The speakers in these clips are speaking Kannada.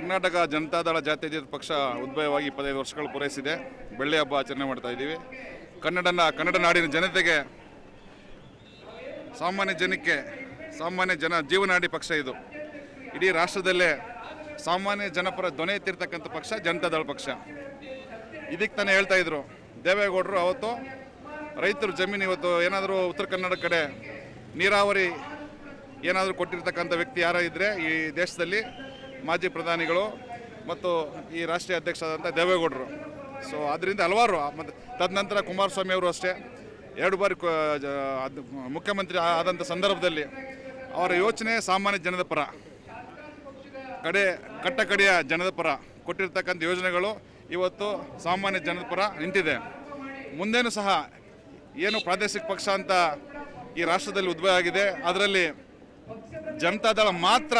ಕರ್ನಾಟಕ ಜನತಾದಳ ಜಾತ್ಯತೀತ ಪಕ್ಷ ಉದ್ಭವವಾಗಿ ಇಪ್ಪತ್ತೈದು ವರ್ಷಗಳು ಪೂರೈಸಿದೆ. ಬೆಳ್ಳಿ ಹಬ್ಬ ಆಚರಣೆ ಮಾಡ್ತಾ ಇದ್ದೀವಿ. ಕನ್ನಡನ, ಕನ್ನಡ ನಾಡಿನ ಜನತೆಗೆ ಸಾಮಾನ್ಯ ಜನಕ್ಕೆ, ಸಾಮಾನ್ಯ ಜನ ಜೀವನಾಡಿ ಪಕ್ಷ ಇದು. ಇಡೀ ರಾಷ್ಟ್ರದಲ್ಲೇ ಸಾಮಾನ್ಯ ಜನಪರ ಧ್ವನಿ ಎತ್ತಿರ್ತಕ್ಕಂಥ ಪಕ್ಷ ಜನತಾದಳ ಪಕ್ಷ. ಇದಕ್ಕೆ ತಾನೇ ಹೇಳ್ತಾ ಇದ್ರು, ದೇವೇಗೌಡರು ಅವತ್ತು ರೈತರು ಜಮೀನು ಇವತ್ತು ಏನಾದರೂ ಉತ್ತರ ಕನ್ನಡ ಕಡೆ ನೀರಾವರಿ ಏನಾದರೂ ಕೊಟ್ಟಿರ್ತಕ್ಕಂಥ ವ್ಯಕ್ತಿ ಯಾರೋ ಇದ್ದರೆ ಈ ದೇಶದಲ್ಲಿ ಮಾಜಿ ಪ್ರಧಾನಿಗಳು ಮತ್ತು ಈ ರಾಷ್ಟ್ರೀಯ ಅಧ್ಯಕ್ಷರಾದಂಥ ದೇವೇಗೌಡರು. ಸೊ ಅದರಿಂದ ಹಲವಾರು, ಮತ್ತು ತದನಂತರ ಕುಮಾರಸ್ವಾಮಿ ಅವರು ಅಷ್ಟೇ. ಎರಡು ಬಾರಿ ಮುಖ್ಯಮಂತ್ರಿ ಆದಂಥ ಸಂದರ್ಭದಲ್ಲಿ ಅವರ ಯೋಚನೆ ಸಾಮಾನ್ಯ ಜನದ ಪರ, ಕಡೆ ಕಟ್ಟ ಕಡೆಯ ಜನದ ಪರ ಕೊಟ್ಟಿರ್ತಕ್ಕಂಥ ಯೋಜನೆಗಳು ಇವತ್ತು ಸಾಮಾನ್ಯ ಜನದ ಪರ ನಿಂತಿದೆ. ಮುಂದೇನು ಸಹ ಏನು ಪ್ರಾದೇಶಿಕ ಪಕ್ಷ ಅಂತ ಈ ರಾಷ್ಟ್ರದಲ್ಲಿ ಉದ್ಭವ ಆಗಿದೆ, ಅದರಲ್ಲಿ ಜನತಾದಳ ಮಾತ್ರ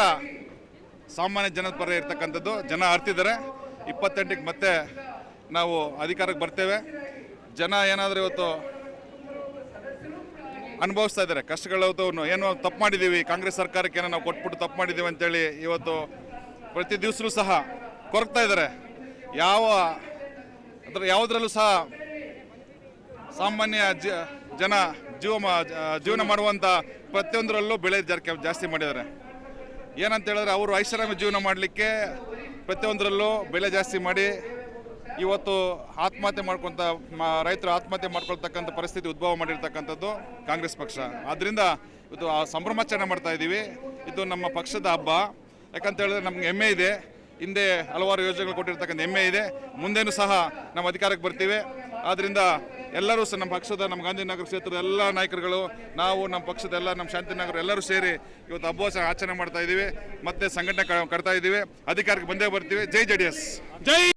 ಸಾಮಾನ್ಯ ಜನದ ಪರ ಇರ್ತಕ್ಕಂಥದ್ದು. ಜನ ಆರ್ತಿದ್ದಾರೆ. ಇಪ್ಪತ್ತೆಂಟಕ್ಕೆ ಮತ್ತೆ ನಾವು ಅಧಿಕಾರಕ್ಕೆ ಬರ್ತೇವೆ. ಜನ ಏನಾದರೂ ಇವತ್ತು ಅನುಭವಿಸ್ತಾ ಇದ್ದಾರೆ. ಕಷ್ಟಗಳು ಏನು ತಪ್ಪು ಮಾಡಿದ್ದೀವಿ. ಕಾಂಗ್ರೆಸ್ ಸರ್ಕಾರಕ್ಕೆ ಏನೋ ನಾವು ಕೊಟ್ಬಿಟ್ಟು ತಪ್ಪು ಮಾಡಿದ್ದೀವಿ ಅಂತೇಳಿ ಇವತ್ತು ಪ್ರತಿ ದಿವಸಲೂ ಸಹ ಕೊರಗ್ತಾ ಇದ್ದಾರೆ. ಯಾವ ಅದರ ಯಾವುದರಲ್ಲೂ ಸಹ ಸಾಮಾನ್ಯ ಜನ ಜೀವ ಜೀವನ ಮಾಡುವಂಥ ಪ್ರತಿಯೊಂದರಲ್ಲೂ ಬೆಳೆ ಜಾಸ್ತಿ ಮಾಡಿದ್ದಾರೆ. ಏನಂತ ಹೇಳಿದ್ರೆ ಅವರು ಐಷಾರಾಮಿ ಜೀವನ ಮಾಡಲಿಕ್ಕೆ ಪ್ರತಿಯೊಂದರಲ್ಲೂ ಬೆಲೆ ಜಾಸ್ತಿ ಮಾಡಿ ಇವತ್ತು ಆತ್ಮಹತ್ಯೆ ಮಾಡ್ಕೊಂತ ರೈತರು ಆತ್ಮಹತ್ಯೆ ಮಾಡ್ಕೊಳ್ತಕ್ಕಂಥ ಪರಿಸ್ಥಿತಿ ಉದ್ಭವ ಮಾಡಿರ್ತಕ್ಕಂಥದ್ದು ಕಾಂಗ್ರೆಸ್ ಪಕ್ಷ. ಆದ್ದರಿಂದ ಇದು ಆ ಸಂಭ್ರಮಾಚರಣೆ ಮಾಡ್ತಾ ಇದ್ದೀವಿ. ಇದು ನಮ್ಮ ಪಕ್ಷದ ಹಬ್ಬ. ಯಾಕಂತ ಹೇಳಿದ್ರೆ ನಮ್ಗೆ ಹೆಮ್ಮೆ ಇದೆ. ಹಿಂದೆ ಹಲವಾರು ಯೋಜನೆಗಳು ಕೊಟ್ಟಿರ್ತಕ್ಕಂಥ ಹೆಮ್ಮೆ ಇದೆ. ಮುಂದೇನು ಸಹ ನಮ್ಮ ಅಧಿಕಾರಕ್ಕೆ ಬರ್ತೀವಿ. ಆದ್ದರಿಂದ ಎಲ್ಲರೂ ಸಹ ನಮ್ಮ ಪಕ್ಷದ, ನಮ್ಮ ಗಾಂಧಿನಗರ ಕ್ಷೇತ್ರದ ಎಲ್ಲ ನಾಯಕರುಗಳು, ನಾವು ನಮ್ಮ ಪಕ್ಷದ ಎಲ್ಲ, ನಮ್ಮ ಶಾಂತಿನಗರ ಎಲ್ಲರೂ ಸೇರಿ ಇವತ್ತು ಹಬ್ಬ ಆಚರಣೆ ಮಾಡ್ತಾ ಇದ್ದೀವಿ ಮತ್ತೆ ಸಂಘಟನೆ ಕಟ್ತಾ ಇದ್ದೀವಿ ಅಧಿಕಾರಕ್ಕೆ ಬಂದೇ ಬರ್ತೀವಿ. ಜೈ ಜೆ ಡಿ ಎಸ್. ಜೈ